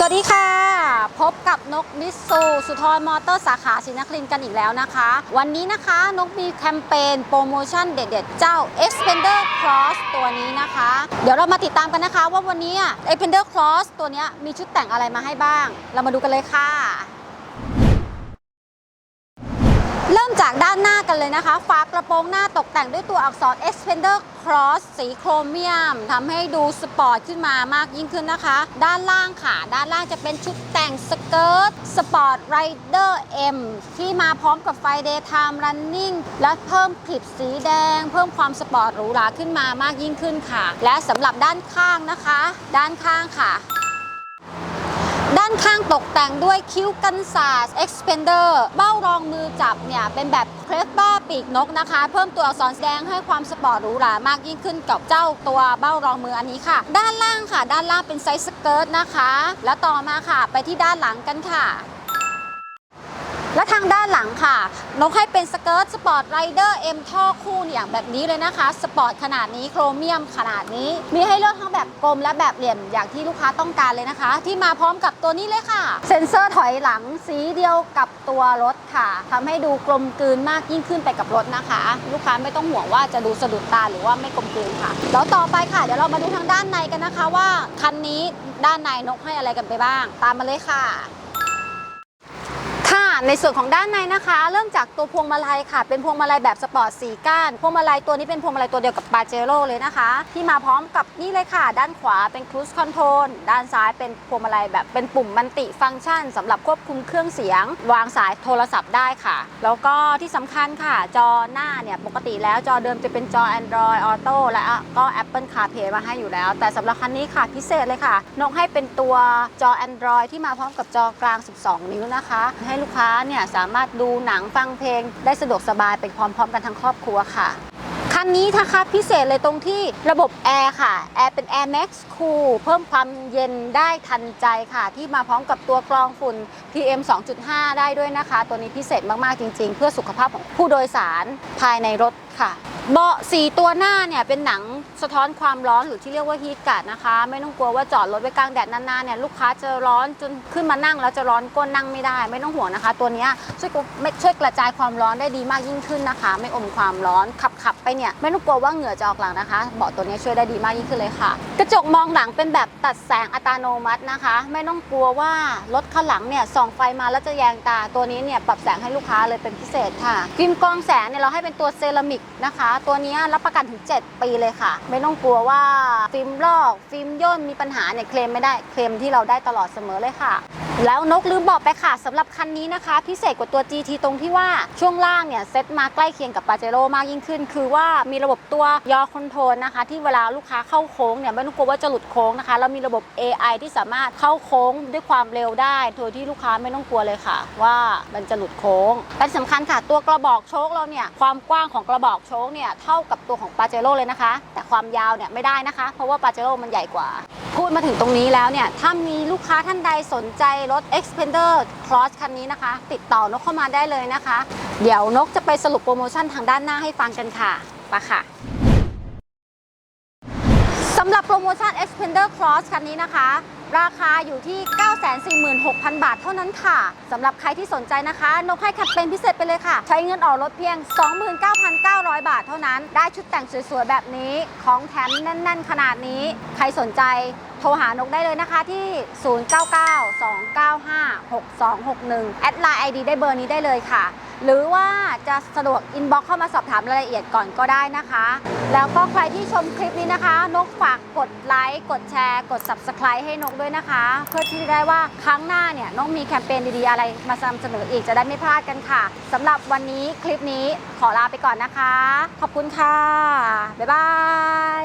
สวัสดีค่ะ พบกับนกมิสซูสุทรมอเตอร์สาขาศรีนครินกันอีกแล้วนะคะ วันนี้นะคะนกมีแคมเปญโปรโมชั่นเด็ดๆ เจ้า Expander Cross ตัวนี้นะคะ เดี๋ยวเรามาติดตามกันนะคะว่าวันนี้ Expander Cross ตัวนี้มีชุดแต่งอะไรมาให้บ้าง เรามาดูกันเลยค่ะ เริ่มจากด้านหน้ากันเลยนะคะ ฝากระโปรงหน้าตกแต่งด้วยตัวอักษร Expander Cross สีโครเมียมทำให้ดูสปอร์ตขึ้นมามากยิ่งขึ้นนะคะ ด้านล่างค่ะ ด้านล่างจะเป็นชุดแต่งสเกิร์ต Sport Rider M ที่มาพร้อมกับไฟ Daytime Running และเพิ่มคลิปสีแดง เพิ่มความสปอร์ตหรูหราขึ้นมามากยิ่งขึ้นค่ะ และสำหรับด้านข้างนะคะ ด้านข้างค่ะ ด้านข้างตกแต่งด้วยคิ้วกันศาสตร์ Expander เบ้ารองมือจับเนี่ย เป็นแบบเครสบ้าปีกนกนะคะ เพิ่มตัวอักษรแสดงให้ความสปอร์ตหรูหรามากยิ่งขึ้นกับเจ้าตัวเบ้ารองมืออันนี้ค่ะ ด้านล่างค่ะ ด้านล่างเป็นไซส์สเกิร์ตนะคะ แล้วต่อมาค่ะ ไปที่ด้านหลังกันค่ะ และทางด้านหลังค่ะ นกให้เป็นสเกิร์ตสปอร์ตไรเดอร์เอ็มท่อคู่เนี่ยแบบนี้เลยนะคะ สปอร์ตขนาดนี้โครเมียมขนาดนี้ มีให้เลือกทั้งแบบกลมและแบบเหลี่ยมอย่างที่ลูกค้าต้องการเลยนะคะ ที่มาพร้อมกับตัวนี้เลยค่ะ เซ็นเซอร์ถอยหลังสีเดียวกับตัวรถค่ะทำให้ดูกลมกลืนมากยิ่งขึ้นไปกับรถนะคะ ลูกค้าไม่ต้องห่วงว่าจะดูสะดุดตาหรือว่าไม่กลมกลืนค่ะแล้วต่อไปค่ะเดี๋ยวเรามาดูทางด้านในกันนะคะว่าคันนี้ด้านในนกให้อะไรกันไปบ้าง ตามมาเลยค่ะ ในส่วนของด้านในนะคะ เริ่มจากตัวพวงมาลัยค่ะ เป็นพวงมาลัยแบบสปอร์ตสีก้าน พวงมาลัยตัวนี้เป็นพวงมาลัยตัวเดียวกับปาเจโร่เลยนะคะ ที่มาพร้อมกับนี่เลยค่ะ ด้านขวาเป็นครู i คอนโทรลด้านซ้ายเป็นพวงมาลัยแบบเป็นปุ่มมันติฟังก์ชันสำหรับควบคุมเครื่องเสียง วางสายโทรศัพท์ได้ค่ะ แล้วก็ที่สำคัญค่ะ จอหน้าเนี่ยปกติแล้วจอเดิมจะเป็นจอ Android Auto และก็ Apple CarPlay มาให้อยู่แล้ว แต่สำหรับคันนี้ค่ะพิเศษเลยค่ะนกให้เป็นตัวจอ Android ที่มาพร้อมกับจอกลาง 12 นิ้วนะคะ ให้ลูกค้าเนี่ยสามารถดูหนังฟังเพลง ได้สะดวกสบายไปพร้อม ๆ กันทั้งครอบครัวค่ะคันนี้นะคะพิเศษเลยตรงที่ระบบแอร์ค่ะ แอร์เป็น Air Max Cool เพิ่มความเย็นได้ทันใจค่ะ ที่มาพร้อมกับตัวกรองฝุ่น PM 2.5 ได้ด้วยนะคะ ตัวนี้พิเศษมาก ๆ จริง ๆ เพื่อสุขภาพของผู้โดยสารภายในรถค่ะ เบาะสีตัวหน้าเนี่ยเป็นหนังสะท้อนความร้อนหรือที่เรียกว่าฮีทการ์ดนะคะ ไม่ต้องกลัวว่าจอดรถไว้กลางแดดนานๆเนี่ยลูกค้าจะร้อนจนขึ้นมานั่งแล้วจะร้อนก้นนั่งไม่ได้ ไม่ต้องห่วงนะคะ ตัวนี้ช่วยกไม่ช่วยกระจายความร้อนได้ดีมากยิ่งขึ้นนะคะ ไม่อมความร้อนขับขับไปเนี่ยไม่ต้องกลัวว่าเหงื่อจะออกหลังนะคะเบาะตัวนี้ช่วยได้ดีมากยิ่งขึ้นเลยค่ะ ระจกมองหลังเป็นแบบตัดแสงอัตโนมัตินะคะ ไม่ต้องกลัวว่ารถข้างหลังเนี่ยส่องไฟมาแล้วจะแยงตาตัวนี้เนี่ยปรับแสงให้ลูกค้าเลยเป็นพิเศษค่ะฟิล์มกรองแสงเนี่ยเราให้เป็นตัวเซรามิกนะคะ ตัวนี้รับประกันถึง 7 ปีเลยค่ะ ไม่ต้องกลัวว่าฟิล์มลอก ฟิล์มย่นมีปัญหาเนี่ยเคลมไม่ได้เคลมที่เราได้ตลอดเสมอเลยค่ะ แล้วนกลืมบอกไปค่ะสำหรับคันนี้นะคะ พิเศษกว่าตัว GT ตรงที่ว่าช่วงล่างเนี่ยเซ็ตมาใกล้เคียงกับปาเจโร่มากยิ่งขึ้น คือว่ามีระบบตัวยอคอนโทรลนะคะ ที่เวลาลูกค้าเข้าโค้งเนี่ยไม่ต้องกลัวว่าจะหลุดโค้งนะคะแล้วมีระบบ AI ที่สามารถเข้าโค้งด้วยความเร็วได้โดยที่ลูกค้าไม่ต้องกลัวเลยค่ะ ว่ามันจะหลุดโค้งและที่สำคัญค่ะ ตัวกระบอกโชคเราเนี่ยความกว้างของกระบอกโชคเนี่ยเท่ากับตัวของปาเจโร่เลยนะคะ แต่ความยาวเนี่ยไม่ได้นะคะ เพราะว่าปาเจโร่มันใหญ่กว่า พูดมาถึงตรงนี้แล้วเนี่ย ถ้ามีลูกค้าท่านใดสนใจรถ Expander Cross คันนี้นะคะ ติดต่อนกเข้ามาได้เลยนะคะ เดี๋ยวนกจะไปสรุปโปรโมชั่นทางด้านหน้าให้ฟังกันค่ะไปค่ะสำหรับโปรโมชั่น Expander Cross คันนี้นะคะ ราคาอยู่ที่ 946,000 บาทเท่านั้นค่ะสำหรับใครที่สนใจนะคะ นกให้แคมเปญพิเศษไปเลยค่ะ ใช้เงินออกรถเพียง 29,900 บาทเท่านั้น ได้ชุดแต่งสวยๆ แบบนี้ ของแถมแน่นๆ ขนาดนี้ ใครสนใจ โทรหานกได้เลยนะคะที่ 0992956261 แอดไลน์ ID ได้เบอร์นี้ได้เลยค่ะ หรือว่าจะสะดวกอินบ็อกเข้ามาสอบถามรายละเอียดก่อนก็ได้นะคะ แล้วก็ใครที่ชมคลิปนี้นะคะ นกฝากกดไลค์ กดแชร์ กด Subscribe ให้นกด้วยนะคะ เพื่อที่จะได้ว่าครั้งหน้าเนี่ยนกมีแคมเปญดีๆ อะไรมานำเสนออีกจะได้ไม่พลาดกันค่ะสำหรับวันนี้คลิปนี้ขอลาไปก่อนนะคะ ขอบคุณค่ะ บ๊ายบาย